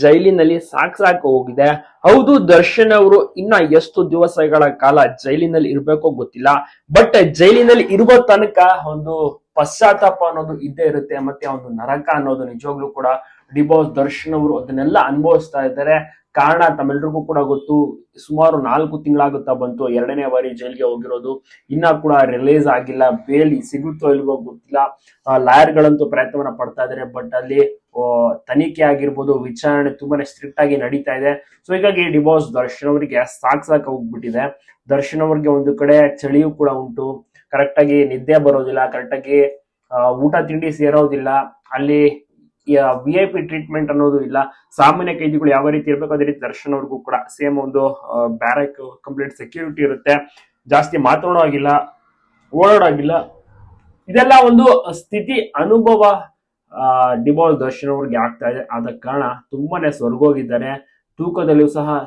ಜೈಲಿನಲ್ಲಿ ಸಾಕ್ ಸಾಕು ಹೋಗಿದೆ. ಹೌದು, ದರ್ಶನ್ ಅವರು ಇನ್ನ ಎಷ್ಟು ದಿವಸಗಳ ಕಾಲ ಜೈಲಿನಲ್ಲಿ ಇರ್ಬೇಕೋ ಗೊತ್ತಿಲ್ಲ. ಬಟ್ ಜೈಲಿನಲ್ಲಿ ಇರುವ ತನಕ ಒಂದು ಪಶ್ಚಾತ್ತಾಪ ಅನ್ನೋದು ಇದ್ದೇ ಇರುತ್ತೆ. ಮತ್ತೆ ಒಂದು ನರಕ ಅನ್ನೋದು ನಿಜವಾಗ್ಲೂ ಕೂಡ ಡಿಬಾಸ್ ದರ್ಶನ್ ಅವರು ಅದನ್ನೆಲ್ಲ ಅನುಭವಿಸ್ತಾ ಇದ್ದಾರೆ. ಕಾರಣ ತಮ್ಮೆಲ್ರಿಗೂ ಕೂಡ ಗೊತ್ತು. ಸುಮಾರು ನಾಲ್ಕು ತಿಂಗಳಾಗುತ್ತಾ ಬಂತು. ಎರಡನೇ ಬಾರಿ ಜೈಲ್ಗೆ ಹೋಗಿರೋದು. ಇನ್ನ ಕೂಡ ರಿಲೀಸ್ ಆಗಿಲ್ಲ. ಬೇಲಿ ಸಿಗುತ್ತೋ ಇಲ್ವೋ ಗೊತ್ತಿಲ್ಲ. ಲಾಯರ್ ಗಳಂತೂ ಪ್ರಯತ್ನವನ್ನ ಪಡ್ತಾ ಇದ್ದಾರೆ ಬಟ್ ಅಲ್ಲಿ ತನಿಖೆ ಆಗಿರ್ಬೋದು, ವಿಚಾರಣೆ ತುಂಬಾನೇ ಸ್ಟ್ರಿಕ್ಟ್ ಆಗಿ ನಡೀತಾ ಇದೆ. ಸೊ ಹೀಗಾಗಿ ಡಿವೋರ್ಸ್ ದರ್ಶನ್ ಅವರಿಗೆ ಸಾಕ್ ಸಾಕ್ ಹೋಗ್ಬಿಟ್ಟಿದೆ. ದರ್ಶನ್ ಅವರಿಗೆ ಒಂದು ಕಡೆ ಚಳಿಯೂ ಕೂಡ ಉಂಟು. ಕರೆಕ್ಟ್ ಆಗಿ ನಿದ್ದೆ ಬರೋದಿಲ್ಲ. ಕರೆಕ್ಟ್ ಆಗಿ ಊಟ ತಿಂಡಿ ಸೇರೋದಿಲ್ಲ. ಅಲ್ಲಿ ವಿ ಐ ಪಿ ಟ್ರೀಟ್ಮೆಂಟ್ ಅನ್ನೋದು ಇಲ್ಲ. ಸಾಮಾನ್ಯ ಕೈದಿಗಳು ಯಾವ ರೀತಿ ಇರಬೇಕು, ಅದೇ ರೀತಿ ದರ್ಶನ್ ಅವ್ರಿಗೂ ಕೂಡ ಸೇಮ್ ಒಂದು ಬ್ಯಾರಕ್ ಕಂಪ್ಲೀಟ್ ಸೆಕ್ಯೂರಿಟಿ ಇರುತ್ತೆ. ಜಾಸ್ತಿ ಮಾತಾಡೋ ಆಗಿಲ್ಲ ಓಡಾಡೋಗಿಲ್ಲ. ಇದೆಲ್ಲ ಒಂದು ಸ್ಥಿತಿ, ಅನುಭವ ಡಿಬೋಲ್ ದರ್ಶನ್ ಅವ್ರಿಗೆ ಆಗ್ತಾ ಇದೆ. ಆದ ಕಾರಣ ತುಂಬಾನೇ ಸ್ವರ್ಗೋಗಿದ್ದಾರೆ. ತೂಕದಲ್ಲಿಯೂ ಸಹ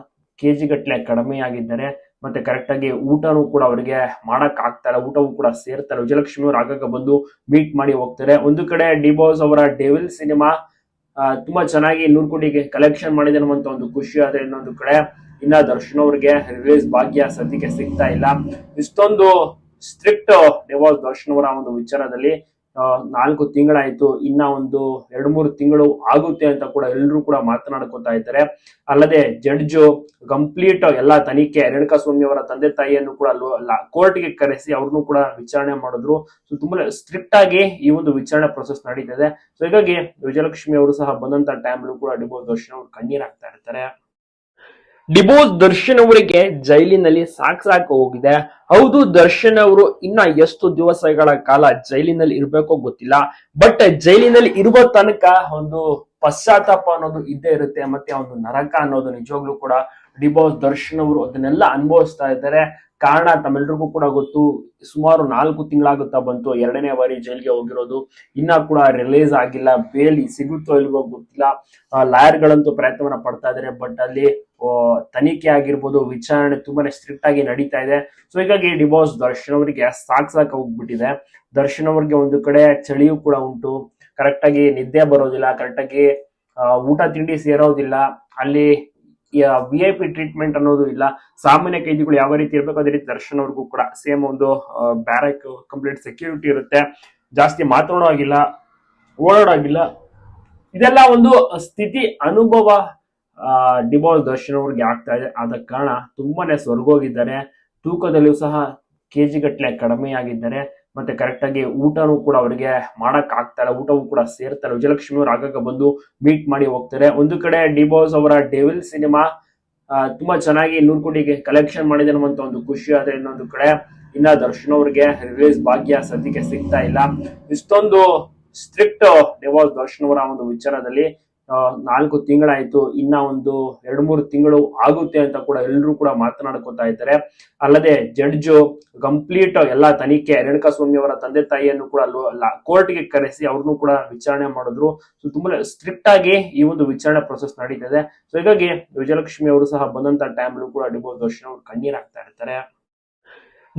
ಕೆಜಿ ಗಟ್ಟಲೆ ಕಡಿಮೆ ಆಗಿದ್ದಾರೆ ಮತ್ತೆ ಕರೆಕ್ಟ್ ಆಗಿ ಊಟನೂ ಕೂಡ ಅವರಿಗೆ ಮಾಡಕ್ ಆಗ್ತಾ ಇಲ್ಲ, ಊಟವೂ ಕೂಡ ಸೇರ್ತಾರೆ ವಿಜಯಲಕ್ಷ್ಮಿ ಅವರು ಆಗಾಗ ಬಂದು ಮೀಟ್ ಮಾಡಿ ಹೋಗ್ತಾರೆ. ಒಂದು ಕಡೆ ಡಿಬೋಸ್ ಅವರ ಡೆವಿಲ್ ಸಿನಿಮಾ ತುಂಬಾ ಚೆನ್ನಾಗಿ ನೂರು ಕೋಟಿಗೆ ಕಲೆಕ್ಷನ್ ಮಾಡಿದೆ ಅನ್ನುವಂತ ಒಂದು ಖುಷಿ. ಆದ್ರೆ ಇನ್ನೊಂದು ಕಡೆ ಇನ್ನ ದರ್ಶನ್ ಅವ್ರಿಗೆ ರಿಲೀಸ್ ಭಾಗ್ಯ ಸದ್ಯಕ್ಕೆ ಸಿಗ್ತಾ ಇಲ್ಲ. ಇಷ್ಟೊಂದು ಸ್ಟ್ರಿಕ್ಟ್ ಡಿವಾಸ್ ದರ್ಶನ್ ಅವರ ಒಂದು ವಿಚಾರದಲ್ಲಿ ನಾಲ್ಕು ತಿಂಗಳಾಯ್ತು, ಇನ್ನ ಒಂದು ಎರಡು ಮೂರು ತಿಂಗಳು ಆಗುತ್ತೆ ಅಂತ ಕೂಡ ಎಲ್ಲರೂ ಕೂಡ ಮಾತನಾಡ್ಕೊತಾ ಇದ್ದಾರೆ. ಅಲ್ಲದೆ ಜಡ್ಜು ಕಂಪ್ಲೀಟ್ ಎಲ್ಲಾ ತನಿಖೆ ರೇಣುಕಾ ಸ್ವಾಮಿ ಅವರ ತಂದೆ ತಾಯಿಯನ್ನು ಕೂಡ ಕೋರ್ಟ್ಗೆ ಕರೆಸಿ ಅವ್ರನ್ನು ಕೂಡ ವಿಚಾರಣೆ ಮಾಡಿದ್ರು. ಸೊ ತುಂಬಾ ಸ್ಟ್ರಿಕ್ಟ್ ಆಗಿ ಈ ಒಂದು ವಿಚಾರಣೆ ಪ್ರೊಸೆಸ್ ನಡೀತಿದೆ ಸೊ ಹೀಗಾಗಿ ವಿಜಯಲಕ್ಷ್ಮಿ ಅವರು ಸಹ ಬಂದಂತ ಟೈಮ್ ಕೂಡ ಡಿಬೋಸ್ ದರ್ಶನ್ ಅವರು ಕಣ್ಣೀರ್ ಹಾಕ್ತಾ ಇರ್ತಾರೆ. ಡಿಬೋಸ್ ದರ್ಶನ್ ಅವರಿಗೆ ಜೈಲಿನಲ್ಲಿ ಸಾಕ್ ಸಾಕು ಹೋಗಿದೆ. ಹೌದು, ದರ್ಶನ್ ಅವರು ಇನ್ನ ಎಷ್ಟು ದಿವಸಗಳ ಕಾಲ ಜೈಲಿನಲ್ಲಿ ಇರ್ಬೇಕೋ ಗೊತ್ತಿಲ್ಲ. ಬಟ್ ಜೈಲಿನಲ್ಲಿ ಇರುವ ತನಕ ಒಂದು ಪಶ್ಚಾತ್ತಾಪ ಅನ್ನೋದು ಇದ್ದೇ ಇರುತ್ತೆ. ಮತ್ತೆ ಒಂದು ನರಕ ಅನ್ನೋದು ನಿಜವಾಗ್ಲೂ ಕೂಡ ಡಿಬೋಸ್ ದರ್ಶನ್ ಅವರು ಅದನ್ನೆಲ್ಲ ಅನುಭವಿಸ್ತಾ ಇದ್ದಾರೆ. ಕಾರಣ ತಮ್ಮೆಲ್ರಿಗೂ ಕೂಡ ಗೊತ್ತು, ಸುಮಾರು ನಾಲ್ಕು ತಿಂಗಳಾಗುತ್ತಾ ಬಂತು. ಎರಡನೇ ಬಾರಿ ಜೈಲಿಗೆ ಹೋಗಿರೋದು. ಇನ್ನ ಕೂಡ ರಿಲೀಸ್ ಆಗಿಲ್ಲ. ಬೇಲಿ ಸಿಗುತ್ತೋ ಇಲ್ವೋ ಗೊತ್ತಿಲ್ಲ. ಲಾಯರ್ ಗಳಂತೂ ಪ್ರಯತ್ನವನ್ನ ಪಡ್ತಾ ಇದಾರೆ. ಬಟ್ ಅಲ್ಲಿ ತನಿಖೆ ಆಗಿರ್ಬೋದು, ವಿಚಾರಣೆ ತುಂಬಾನೇ ಸ್ಟ್ರಿಕ್ಟ್ ಆಗಿ ನಡೀತಾ ಇದೆ. ಸೊ ಹೀಗಾಗಿ ಡಿವೋರ್ಸ್ ದರ್ಶನ್ ಅವರಿಗೆ ಸಾಕ್ ಸಾಕ್ ಹೋಗ್ಬಿಟ್ಟಿದೆ. ದರ್ಶನ್ ಅವರಿಗೆ ಒಂದು ಕಡೆ ಚಳಿಯೂ ಕೂಡ ಉಂಟು. ಕರೆಕ್ಟ್ ಆಗಿ ನಿದ್ದೆ ಬರೋದಿಲ್ಲ. ಕರೆಕ್ಟ್ ಆಗಿ ಊಟ ತಿಂಡಿ ಸೇರೋದಿಲ್ಲ. ಅಲ್ಲಿ ವಿ ಐ ಪಿ ಟ್ರೀಟ್ಮೆಂಟ್ ಅನ್ನೋದು ಇಲ್ಲ. ಸಾಮಾನ್ಯ ಕೈದಿಗಳು ಯಾವ ರೀತಿ ಇರಬೇಕು, ಅದೇ ರೀತಿ ದರ್ಶನ್ ಅವ್ರಿಗೂ ಕೂಡ ಸೇಮ್ ಒಂದು ಬ್ಯಾರಕ್ ಕಂಪ್ಲೀಟ್ ಸೆಕ್ಯೂರಿಟಿ ಇರುತ್ತೆ. ಜಾಸ್ತಿ ಮಾತಾಡೋ ಆಗಿಲ್ಲ ಓಡಾಡೋಗಿಲ್ಲ ಇದೆಲ್ಲ ಒಂದು ಸ್ಥಿತಿ, ಅನುಭವ ಡಿಬೋಲ್ ದರ್ಶನ್ ಅವ್ರಿಗೆ ಆಗ್ತಾ ಇದೆ. ಆದ ಕಾರಣ ತುಂಬಾನೇ ಸ್ವರ್ಗೋಗಿದ್ದಾರೆ. ತೂಕದಲ್ಲಿಯೂ ಸಹ ಕೆಜಿ ಗಟ್ಟಲೆ ಕಡಿಮೆ ಆಗಿದ್ದಾರೆ ಮತ್ತೆ ಕರೆಕ್ಟ್ ಆಗಿ ಊಟನೂ ಕೂಡ ಅವರಿಗೆ ಮಾಡಕ್ ಆಗ್ತಾ ಇಲ್ಲ, ಊಟವೂ ಕೂಡ ಸೇರ್ತಾರೆ ವಿಜಯಲಕ್ಷ್ಮಿ ಅವರು ಆಗಾಗ ಬಂದು ಮೀಟ್ ಮಾಡಿ ಹೋಗ್ತಾರೆ. ಒಂದು ಕಡೆ ಡಿಬೋಸ್ ಅವರ ಡೆವಿಲ್ ಸಿನಿಮಾ ತುಂಬಾ ಚೆನ್ನಾಗಿ ನೂರು ಕೋಟಿಗೆ ಕಲೆಕ್ಷನ್ ಮಾಡಿದೆ ಅನ್ನುವಂತ ಒಂದು ಖುಷಿ. ಆದ್ರೆ ಇನ್ನೊಂದು ಕಡೆ ಇನ್ನ ದರ್ಶನ್ ಅವ್ರಿಗೆ ರಿಲೀಸ್ ಭಾಗ್ಯ ಸದ್ಯಕ್ಕೆ ಸಿಗ್ತಾ ಇಲ್ಲ. ಇಷ್ಟೊಂದು ಸ್ಟ್ರಿಕ್ಟ್ ಡಿವಾಸ್ ದರ್ಶನ್ ಅವರ ಒಂದು ವಿಚಾರದಲ್ಲಿ ನಾಲ್ಕು ತಿಂಗಳಾಯ್ತು, ಇನ್ನ ಒಂದು ಎರಡು ಮೂರು ತಿಂಗಳು ಆಗುತ್ತೆ ಅಂತ ಕೂಡ ಎಲ್ಲರೂ ಕೂಡ ಮಾತನಾಡ್ಕೊತಾ ಇದ್ದಾರೆ. ಅಲ್ಲದೆ ಜಡ್ಜು ಕಂಪ್ಲೀಟ್ ಎಲ್ಲಾ ತನಿಖೆ ರೇಣುಕಾ ಸ್ವಾಮಿ ಅವರ ತಂದೆ ತಾಯಿಯನ್ನು ಕೂಡ ಕೋರ್ಟ್ಗೆ ಕರೆಸಿ ಅವ್ರನ್ನು ಕೂಡ ವಿಚಾರಣೆ ಮಾಡಿದ್ರು. ಸೊ ತುಂಬಾ ಸ್ಟ್ರಿಕ್ಟ್ ಆಗಿ ಈ ಒಂದು ವಿಚಾರಣೆ ಪ್ರೊಸೆಸ್ ನಡೀತಿದೆ ಸೊ ಹೀಗಾಗಿ ವಿಜಯಲಕ್ಷ್ಮಿ ಅವರು ಸಹ ಬಂದಂತ ಟೈಮ್ ಕೂಡ ಡಿಬೋಸ್ ದರ್ಶನ್ ಅವರು ಕಣ್ಣೀರಾಗ್ತಾ ಇರ್ತಾರೆ.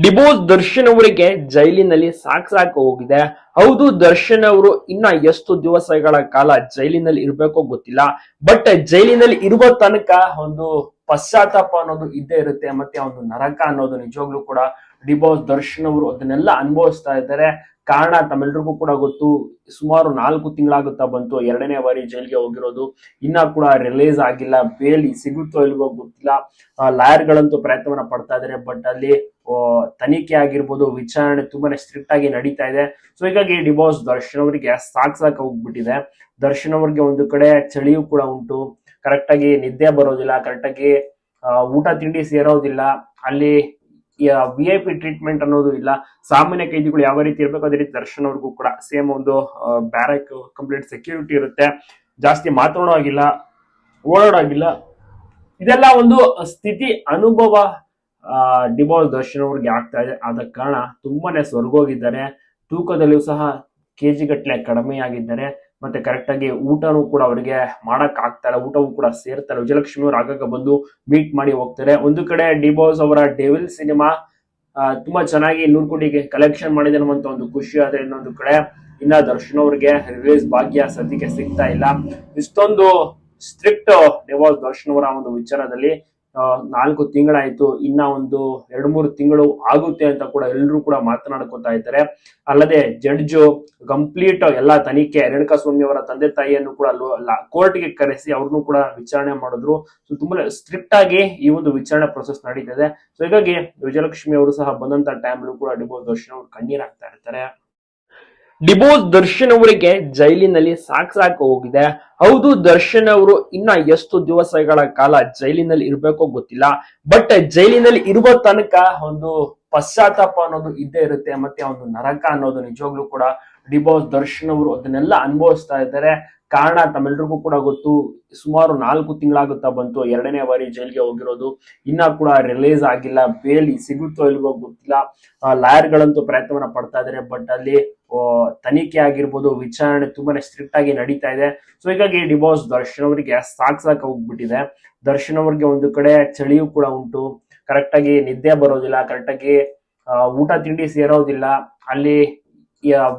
ಡಿಬೋಸ್ ದರ್ಶನ್ ಅವರಿಗೆ ಜೈಲಿನಲ್ಲಿ ಸಾಕ್ ಸಾಕು ಹೋಗಿದೆ. ಹೌದು, ದರ್ಶನ್ ಅವರು ಇನ್ನ ಎಷ್ಟು ದಿವಸಗಳ ಕಾಲ ಜೈಲಿನಲ್ಲಿ ಇರ್ಬೇಕೋ ಗೊತ್ತಿಲ್ಲ. ಬಟ್ ಜೈಲಿನಲ್ಲಿ ಇರುವ ತನಕ ಒಂದು ಪಶ್ಚಾತ್ತಾಪ ಅನ್ನೋದು ಇದ್ದೇ ಇರುತ್ತೆ. ಮತ್ತೆ ಒಂದು ನರಕ ಅನ್ನೋದು ನಿಜವಾಗ್ಲೂ ಕೂಡ ಡಿಬಾಸ್ ದರ್ಶನ್ ಅವರು ಅದನ್ನೆಲ್ಲ ಅನುಭವಿಸ್ತಾ ಇದ್ದಾರೆ. ಕಾರಣ ತಮ್ಮೆಲ್ರಿಗೂ ಕೂಡ ಗೊತ್ತು. ಸುಮಾರು ನಾಲ್ಕು ತಿಂಗಳಾಗುತ್ತಾ ಬಂತು. ಎರಡನೇ ಬಾರಿ ಜೈಲಿಗೆ ಹೋಗಿರೋದು. ಇನ್ನ ಕೂಡ ರಿಲೀಸ್ ಆಗಿಲ್ಲ. ಬೇಲಿ ಸಿಗುತ್ತೋ ಇಲ್ವೋ ಗೊತ್ತಿಲ್ಲ. ಲಾಯರ್ ಗಳಂತೂ ಪ್ರಯತ್ನವನ್ನ ಪಡ್ತಾ ಇದ್ದಾರೆ. ಬಟ್ ಅಲ್ಲಿ ತನಿಖೆ ಆಗಿರ್ಬೋದು, ವಿಚಾರಣೆ ತುಂಬಾನೇ ಸ್ಟ್ರಿಕ್ಟ್ ಆಗಿ ನಡೀತಾ ಇದೆ. ಸೊ ಹೀಗಾಗಿ ಡಿಬಾಸ್ ದರ್ಶನ್ ಅವರಿಗೆ ಸಾಕ್ ಸಾಕ್ ಹೋಗ್ಬಿಟ್ಟಿದೆ. ದರ್ಶನ್ ಅವರಿಗೆ ಒಂದು ಕಡೆ ಚಳಿಯೂ ಕೂಡ ಉಂಟು. ಕರೆಕ್ಟಾಗಿ ನಿದ್ದೆ ಬರೋದಿಲ್ಲ. ಕರೆಕ್ಟಾಗಿ ಊಟ ತಿಂಡಿ ಸೇರೋದಿಲ್ಲ. ಅಲ್ಲಿ ವಿ ಐ ಪಿ ಟ್ರೀಟ್ಮೆಂಟ್ ಅನ್ನೋದು ಇಲ್ಲ. ಸಾಮಾನ್ಯ ಕೈದಿಗಳು ಯಾವ ರೀತಿ ಇರಬೇಕು, ಅದೇ ರೀತಿ ದರ್ಶನ್ ಅವ್ರಿಗೂ ಕೂಡ ಸೇಮ್ ಒಂದು ಬ್ಯಾರಕ್ ಕಂಪ್ಲೀಟ್ ಸೆಕ್ಯೂರಿಟಿ ಇರುತ್ತೆ. ಜಾಸ್ತಿ ಮಾತಾಡೋ ಆಗಿಲ್ಲ ಓಡಾಡೋಗಿಲ್ಲ ಇದೆಲ್ಲ ಒಂದು ಸ್ಥಿತಿ ಅನುಭವ ಡಿವೋರ್ಸ್ ದರ್ಶನ್ ಅವ್ರಿಗೆ ಆಗ್ತಾ ಇದೆ. ಆದ ಕಾರಣ ತುಂಬಾನೇ ಸ್ವರ್ಗೋಗಿದ್ದಾರೆ. ತೂಕದಲ್ಲಿಯೂ ಸಹ ಕೆಜಿ ಗಟ್ಟಲೆ ಕಡಿಮೆ ಆಗಿದ್ದಾರೆ ಮತ್ತೆ ಕರೆಕ್ಟ್ ಆಗಿ ಊಟನೂ ಕೂಡ ಅವರಿಗೆ ಮಾಡಕ್ ಆಗ್ತಾ ಇಲ್ಲ ಊಟವೂ ಕೂಡ ಸೇರ್ತಾರೆ ವಿಜಯಲಕ್ಷ್ಮಿ ಅವರು ಆಗಾಗ ಬಂದು ಮೀಟ್ ಮಾಡಿ ಹೋಗ್ತಾರೆ. ಒಂದು ಕಡೆ ಡಿಬೋಸ್ ಅವರ ಡೆವಿಲ್ ಸಿನಿಮಾ ತುಂಬಾ ಚೆನ್ನಾಗಿ ನೂರು ಕೋಟಿಗೆ ಕಲೆಕ್ಷನ್ ಮಾಡಿದೆ ಅನ್ನುವಂತ ಒಂದು ಖುಷಿ ಆದ್ರೆ ಇನ್ನೊಂದು ಕಡೆ. ಇನ್ನ ದರ್ಶನ್ ಅವ್ರಿಗೆ ರಿಲೀಸ್ ಭಾಗ್ಯ ಸದ್ಯಕ್ಕೆ ಸಿಗ್ತಾ ಇಲ್ಲ. ಇಷ್ಟೊಂದು ಸ್ಟ್ರಿಕ್ಟ್ ಡಿವೋರ್ಸ್ ದರ್ಶನ್ ಅವರ ಒಂದು ವಿಚಾರದಲ್ಲಿ ನಾಲ್ಕು ತಿಂಗಳಾಯ್ತು, ಇನ್ನ ಒಂದು ಎರಡು ಮೂರು ತಿಂಗಳು ಆಗುತ್ತೆ ಅಂತ ಕೂಡ ಎಲ್ಲರೂ ಕೂಡ ಮಾತನಾಡ್ಕೊತಾ ಇದ್ದಾರೆ. ಅಲ್ಲದೆ ಜಡ್ಜ್ ಕಂಪ್ಲೀಟ್ ಎಲ್ಲ ತನಿಖೆ ರೇಣುಕಾ ಸ್ವಾಮಿ ಅವರ ತಂದೆ ತಾಯಿಯನ್ನು ಕೂಡ ಕೋರ್ಟ್ಗೆ ಕರೆಸಿ ಅವ್ರನ್ನು ಕೂಡ ವಿಚಾರಣೆ ಮಾಡಿದ್ರು. ಸೊ ತುಂಬಾ ಸ್ಟ್ರಿಕ್ಟ್ ಆಗಿ ಈ ಒಂದು ವಿಚಾರಣೆ ಪ್ರೊಸೆಸ್ ನಡೀತದೆ ಸೊ ಹೀಗಾಗಿ ವಿಜಯಲಕ್ಷ್ಮಿ ಅವರು ಸಹ ಬಂದಂತ ಟೈಮ್ ಕೂಡ ಡಿಬೋ ದರ್ಶನ್ ಅವರು ಕಣ್ಣೀರ್ ಹಾಕ್ತಾ ಇರ್ತಾರೆ. ಡಿಬೋಸ್ ದರ್ಶನ್ ಅವರಿಗೆ ಜೈಲಿನಲ್ಲಿ ಸಾಕ್ ಸಾಕು ಹೋಗಿದೆ. ಹೌದು, ದರ್ಶನ್ ಅವರು ಇನ್ನ ಎಷ್ಟು ದಿವಸಗಳ ಕಾಲ ಜೈಲಿನಲ್ಲಿ ಇರ್ಬೇಕೋ ಗೊತ್ತಿಲ್ಲ. ಬಟ್ ಜೈಲಿನಲ್ಲಿ ಇರುವ ತನಕ ಒಂದು ಪಶ್ಚಾತ್ತಾಪ ಅನ್ನೋದು ಇದ್ದೇ ಇರುತ್ತೆ. ಮತ್ತೆ ಒಂದು ನರಕ ಅನ್ನೋದು ನಿಜವಾಗ್ಲೂ ಕೂಡ ಡಿಬೋಸ್ ದರ್ಶನ್ ಅವರು ಅದನ್ನೆಲ್ಲ ಅನುಭವಿಸ್ತಾ ಇದ್ದಾರೆ. ಕಾರಣ ತಮ್ಮೆಲ್ರಿಗೂ ಕೂಡ ಗೊತ್ತು, ಸುಮಾರು ನಾಲ್ಕು ತಿಂಗಳಾಗುತ್ತಾ ಬಂತು, ಎರಡನೇ ಬಾರಿ ಜೈಲಿಗೆ ಹೋಗಿರೋದು. ಇನ್ನ ಕೂಡ ರಿಲೀಸ್ ಆಗಿಲ್ಲ ಬೇಲಿ ಸಿಗುತ್ತೋ ಇಲ್ವೋ ಗೊತ್ತಿಲ್ಲ. ಲಾಯರ್ ಗಳಂತೂ ಪ್ರಯತ್ನವನ್ನ ಪಡ್ತಾ ಇದಾರೆ, ಬಟ್ ಅಲ್ಲಿ ತನಿಖೆ ಆಗಿರ್ಬೋದು, ವಿಚಾರಣೆ ತುಂಬಾನೇ ಸ್ಟ್ರಿಕ್ಟ್ ಆಗಿ ನಡೀತಾ ಇದೆ. ಸೊ ಹೀಗಾಗಿ ಡಿವೋರ್ಸ್ ದರ್ಶನ್ ಅವರಿಗೆ ಸಾಕ್ ಸಾಕ್ ಹೋಗ್ಬಿಟ್ಟಿದೆ. ದರ್ಶನ್ ಅವರಿಗೆ ಒಂದು ಕಡೆ ಚಳಿಯೂ ಕೂಡ ಉಂಟು. ಕರೆಕ್ಟ್ ಆಗಿ ನಿದ್ದೆ ಬರೋದಿಲ್ಲ ಕರೆಕ್ಟ್ ಆಗಿ ಊಟ ತಿಂಡಿ ಸೇರೋದಿಲ್ಲ. ಅಲ್ಲಿ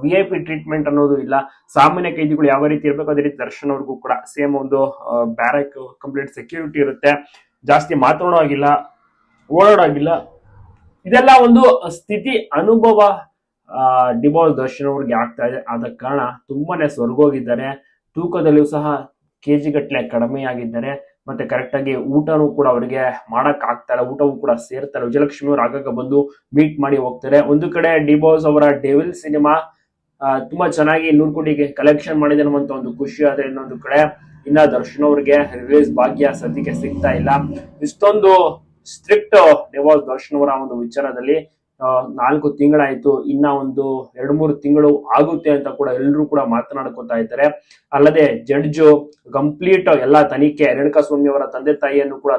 ವಿ ಐ ಪಿ ಟ್ರೀಟ್ಮೆಂಟ್ ಅನ್ನೋದು ಇಲ್ಲ. ಸಾಮಾನ್ಯ ಕೈದಿಗಳು ಯಾವ ರೀತಿ ಇರಬೇಕು, ಅದೇ ರೀತಿ ದರ್ಶನ್ ಅವ್ರಿಗೂ ಕೂಡ ಸೇಮ್ ಒಂದು ಬ್ಯಾರಕ್ ಕಂಪ್ಲೀಟ್ ಸೆಕ್ಯೂರಿಟಿ ಇರುತ್ತೆ. ಜಾಸ್ತಿ ಮಾತಾಡೋ ಆಗಿಲ್ಲ ಓಡಾಡೋಗಿಲ್ಲ ಇದೆಲ್ಲ ಒಂದು ಸ್ಥಿತಿ, ಅನುಭವ ಡಿಬೋಸ್ ದರ್ಶನ್ ಅವ್ರಿಗೆ ಆಗ್ತಾ ಇದೆ. ಆದ ಕಾರಣ ತುಂಬಾನೇ ಸ್ವರ್ಗೋಗಿದ್ದಾರೆ. ತೂಕದಲ್ಲಿಯೂ ಸಹ ಕೆಜಿ ಗಟ್ಟಲೆ ಕಡಿಮೆ ಆಗಿದ್ದಾರೆ ಮತ್ತೆ ಕರೆಕ್ಟ್ ಆಗಿ ಊಟನೂ ಕೂಡ ಅವರಿಗೆ ಮಾಡಕ್ ಆಗ್ತಾ ಇಲ್ಲ, ಊಟವೂ ಕೂಡ ಸೇರ್ತಾರೆ ವಿಜಯಲಕ್ಷ್ಮಿ ಅವರು ಆಗಾಗ ಬಂದು ಮೀಟ್ ಮಾಡಿ ಹೋಗ್ತಾರೆ. ಒಂದು ಕಡೆ ಡಿಬೋಸ್ ಅವರ ಡೆವಿಲ್ ಸಿನಿಮಾ ತುಂಬಾ ಚೆನ್ನಾಗಿ ನೂರು ಕೋಟಿಗೆ ಕಲೆಕ್ಷನ್ ಮಾಡಿದೆ ಅನ್ನುವಂತ ಒಂದು ಖುಷಿ. ಆದ್ರೆ ಇನ್ನೊಂದು ಕಡೆ ಇನ್ನ ದರ್ಶನ್ ಅವ್ರಿಗೆ ರಿಲೀಸ್ ಭಾಗ್ಯ ಸದ್ಯಕ್ಕೆ ಸಿಗ್ತಾ ಇಲ್ಲ. ಇಷ್ಟೊಂದು ಸ್ಟ್ರಿಕ್ಟ್ ಡಿವೋರ್ಸ್ ದರ್ಶನ್ ಅವರ ಒಂದು ವಿಚಾರದಲ್ಲಿ ನಾಲ್ಕು ತಿಂಗಳಾಯ್ತು, ಇನ್ನ ಒಂದು ಎರಡು ಮೂರು ತಿಂಗಳು ಆಗುತ್ತೆ ಅಂತ ಕೂಡ ಎಲ್ಲರೂ ಕೂಡ ಮಾತನಾಡ್ಕೊತಾ ಇದ್ದಾರೆ. ಅಲ್ಲದೆ ಜಡ್ಜು ಕಂಪ್ಲೀಟ್ ಎಲ್ಲಾ ತನಿಖೆ ರೇಣುಕಾ ಸ್ವಾಮಿ ಅವರ ತಂದೆ ತಾಯಿಯನ್ನು ಕೂಡ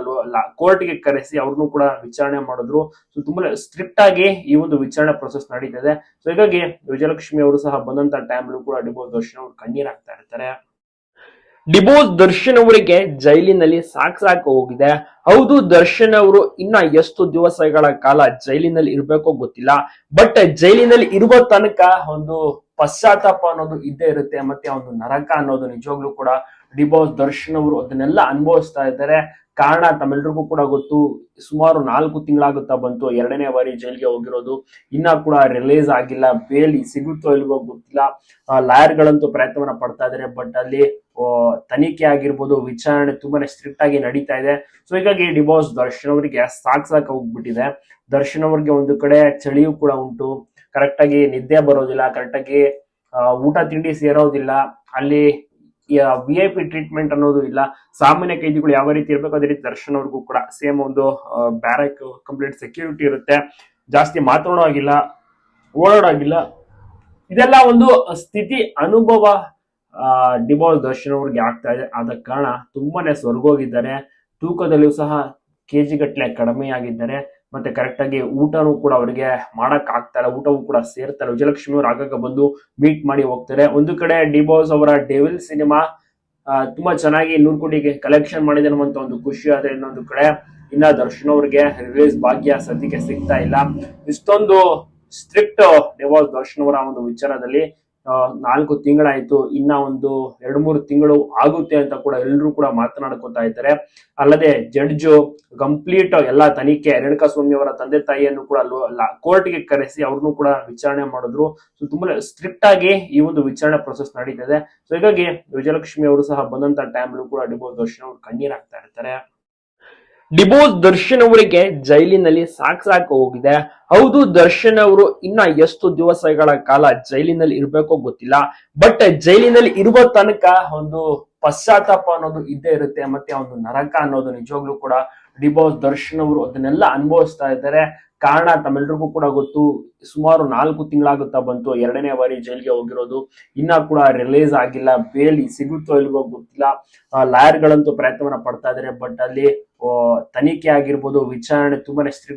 ಕೋರ್ಟ್ಗೆ ಕರೆಸಿ ಅವ್ರನ್ನು ಕೂಡ ವಿಚಾರಣೆ ಮಾಡಿದ್ರು. ಸೊ ತುಂಬಾ ಸ್ಟ್ರಿಕ್ಟ್ ಆಗಿ ಈ ಒಂದು ವಿಚಾರಣೆ ಪ್ರೊಸೆಸ್ ನಡೀತದೆ ಸೊ ಹೀಗಾಗಿ ವಿಜಯಲಕ್ಷ್ಮಿ ಅವರು ಸಹ ಬಂದಂತ ಟೈಮ್ ಕೂಡ ಡಿಬೋಸ್ ದರ್ಶನ್ ಅವರು ಕಣ್ಣೀರ್ ಹಾಕ್ತಾ ಇರ್ತಾರೆ. ಡಿಬೋಸ್ ದರ್ಶನ್ ಅವರಿಗೆ ಜೈಲಿನಲ್ಲಿ ಸಾಕ್ ಸಾಕು ಹೋಗಿದೆ. ಹೌದು ದರ್ಶನ್ ಅವರು ಇನ್ನ ಎಷ್ಟು ದಿವಸಗಳ ಕಾಲ ಜೈಲಿನಲ್ಲಿ ಇರ್ಬೇಕೋ ಗೊತ್ತಿಲ್ಲ. ಬಟ್ ಜೈಲಿನಲ್ಲಿ ಇರುವ ತನಕ ಒಂದು ಪಶ್ಚಾತ್ತಾಪ ಅನ್ನೋದು ಇದ್ದೇ ಇರುತ್ತೆ. ಮತ್ತೆ ಒಂದು ನರಕ ಅನ್ನೋದು ನಿಜವಾಗ್ಲೂ ಕೂಡ ಡಿಬೋಸ್ ದರ್ಶನ್ ಅವರು ಅದನ್ನೆಲ್ಲ ಅನುಭವಿಸ್ತಾ ಇದ್ದಾರೆ. ಕಾರಣ ತಮ್ಮೆಲ್ರಿಗೂ ಕೂಡ ಗೊತ್ತು, ಸುಮಾರು ನಾಲ್ಕು ತಿಂಗಳಾಗುತ್ತಾ ಬಂತು. ಎರಡನೇ ಬಾರಿ ಜೈಲಿಗೆ ಹೋಗಿರೋದು. ಇನ್ನ ಕೂಡ ರಿಲೀಸ್ ಆಗಿಲ್ಲ. ಬೇಲಿ ಸಿಗುತ್ತೋ ಇಲ್ವೋ ಗೊತ್ತಿಲ್ಲ. ಲಾಯರ್ ಗಳಂತೂ ಪ್ರಯತ್ನವನ್ನ ಪಡ್ತಾ ಇದ್ದಾರೆ. ಬಟ್ ಅಲ್ಲಿ ತನಿಖೆ ಆಗಿರ್ಬೋದು, ವಿಚಾರಣೆ ತುಂಬಾನೇ ಸ್ಟ್ರಿಕ್ಟ್ ಆಗಿ ನಡೀತಾ ಇದೆ. ಸೊ ಹೀಗಾಗಿ ಡಿವೋರ್ಸ್ ದರ್ಶನ್ ಅವರಿಗೆ ಸಾಕ್ ಸಾಕ್ ಹೋಗ್ಬಿಟ್ಟಿದೆ. ದರ್ಶನ್ ಅವ್ರಿಗೆ ಒಂದು ಕಡೆ ಚಳಿಯೂ ಕೂಡ ಉಂಟು. ಕರೆಕ್ಟ್ ಆಗಿ ನಿದ್ದೆ ಬರೋದಿಲ್ಲ. ಕರೆಕ್ಟ್ ಆಗಿ ಊಟ ತಿಂಡಿ ಸೇರೋದಿಲ್ಲ. ಅಲ್ಲಿ ವಿ ಐ ಪಿ ಟ್ರೀಟ್ಮೆಂಟ್ ಅನ್ನೋದು ಇಲ್ಲ. ಸಾಮಾನ್ಯ ಕೈದಿಗಳು ಯಾವ ರೀತಿ ಇರಬೇಕು, ಅದೇ ರೀತಿ ದರ್ಶನ್ ಅವ್ರಿಗೂ ಕೂಡ ಸೇಮ್ ಒಂದು ಬ್ಯಾರಕ್ ಕಂಪ್ಲೀಟ್ ಸೆಕ್ಯೂರಿಟಿ ಇರುತ್ತೆ. ಜಾಸ್ತಿ ಮಾತಾಡೋ ಆಗಿಲ್ಲ ಓಡಾಡೋಗಿಲ್ಲ ಇದೆಲ್ಲ ಒಂದು ಸ್ಥಿತಿ ಅನುಭವ ಡಿವೋರ್ಸ್ ದರ್ಶನ್ ಅವ್ರಿಗೆ ಆಗ್ತಾ ಇದೆ. ಆದ ಕಾರಣ ತುಂಬಾನೇ ಸ್ವರ್ಗೋಗಿದ್ದಾರೆ ತೂಕದಲ್ಲಿಯೂ ಸಹ ಕೆಜಿ ಗಟ್ಟಲೆ ಕಡಿಮೆ ಆಗಿದ್ದಾರೆ ಮತ್ತೆ ಕರೆಕ್ಟ್ ಆಗಿ ಊಟನೂ ಕೂಡ ಅವರಿಗೆ ಮಾಡಕ್ ಇಲ್ಲ ಊಟವೂ ಕೂಡ ಸೇರ್ತಾರೆ ವಿಜಯಲಕ್ಷ್ಮಿ ಅವರು ಆಗಾಗ ಬಂದು ಮೀಟ್ ಮಾಡಿ ಹೋಗ್ತಾರೆ. ಒಂದು ಕಡೆ ಡಿಬೋಸ್ ಅವರ ಡೆವಿಲ್ ಸಿನಿಮಾ ತುಂಬಾ ಚೆನ್ನಾಗಿ ನೂರು ಕೋಟಿಗೆ ಕಲೆಕ್ಷನ್ ಮಾಡಿದೆ ಅನ್ನುವಂತ ಒಂದು ಖುಷಿ. ಆದ್ರೆ ಇನ್ನೊಂದು ಕಡೆ ಇನ್ನ ದರ್ಶನ್ ಅವ್ರಿಗೆ ರಿಲೀಸ್ ಭಾಗ್ಯ ಸದ್ಯಕ್ಕೆ ಸಿಗ್ತಾ ಇಲ್ಲ. ಇಷ್ಟೊಂದು ಸ್ಟ್ರಿಕ್ಟ್ ಡಿವೋರ್ಸ್ ದರ್ಶನ್ ಅವರ ಒಂದು ವಿಚಾರದಲ್ಲಿ ನಾಲ್ಕು ತಿಂಗಳಾಯ್ತು, ಇನ್ನ ಒಂದು ಎರಡು ಮೂರು ತಿಂಗಳು ಆಗುತ್ತೆ ಅಂತ ಕೂಡ ಎಲ್ಲರೂ ಕೂಡ ಮಾತನಾಡ್ಕೊತಾ ಇದ್ದಾರೆ. ಅಲ್ಲದೆ ಜಡ್ಜ್ ಕಂಪ್ಲೀಟ್ ಎಲ್ಲ ತನಿಖೆ ರೇಣುಕಾ ಸ್ವಾಮಿ ಅವರ ತಂದೆ ತಾಯಿಯನ್ನು ಕೂಡ ಕೋರ್ಟ್ಗೆ ಕರೆಸಿ ಅವ್ರನ್ನು ಕೂಡ ವಿಚಾರಣೆ ಮಾಡಿದ್ರು. ಸೊ ತುಂಬಾ ಸ್ಟ್ರಿಕ್ಟ್ ಆಗಿ ಈ ಒಂದು ವಿಚಾರಣೆ ಪ್ರೊಸೆಸ್ ನಡೀತಿದೆ ಸೊ ಹೀಗಾಗಿ ವಿಜಯಲಕ್ಷ್ಮಿ ಅವರು ಸಹ ಬಂದಂತ ಟೈಮ್ಲೂ ಕೂಡ ಡಿಬೋ ದರ್ಶನ್ ಅವರು ಕಣ್ಣೀರ್ ಹಾಕ್ತಾ ಇರ್ತಾರೆ. ಡಿಬೋಸ್ ದರ್ಶನ್ ಅವರಿಗೆ ಜೈಲಿನಲ್ಲಿ ಸಾಕ್ ಸಾಕು ಹೋಗಿದೆ. ಹೌದು, ದರ್ಶನ್ ಅವರು ಇನ್ನ ಎಷ್ಟು ದಿವಸಗಳ ಕಾಲ ಜೈಲಿನಲ್ಲಿ ಇರ್ಬೇಕೋ ಗೊತ್ತಿಲ್ಲ. ಬಟ್ ಜೈಲಿನಲ್ಲಿ ಇರುವ ತನಕ ಒಂದು ಪಶ್ಚಾತ್ತಾಪ ಅನ್ನೋದು ಇದ್ದೇ ಇರುತ್ತೆ, ಮತ್ತೆ ಒಂದು ನರಕ ಅನ್ನೋದು ನಿಜವಾಗ್ಲೂ ಕೂಡ ಡಿಬೋಸ್ ದರ್ಶನ್ ಅವರು ಅದನ್ನೆಲ್ಲ ಅನುಭವಿಸ್ತಾ ಇದ್ದಾರೆ. ಕಾರಣ ತಮ್ಮೆಲ್ರಿಗೂ ಕೂಡ ಗೊತ್ತು, ಸುಮಾರು ನಾಲ್ಕು ತಿಂಗಳಾಗುತ್ತಾ ಬಂತು, ಎರಡನೇ ಬಾರಿ ಜೈಲ್ಗೆ ಹೋಗಿರೋದು. ಇನ್ನ ಕೂಡ ರಿಲೀಸ್ ಆಗಿಲ್ಲ, ಬೇಲಿ ಸಿಗುತ್ತೋ ಇಲ್ವೋ ಗೊತ್ತಿಲ್ಲ. ಲಾಯರ್ ಗಳಂತೂ ಪ್ರಯತ್ನವನ್ನ ಪಡ್ತಾ ಇದಾರೆ ಬಟ್ ಅಲ್ಲಿ ತನಿಖೆ ಆಗಿರ್ಬೋದು, ವಿಚಾರಣೆ ತುಂಬಾನೇ ಸ್ಟ್ರಿಕ್ಟ್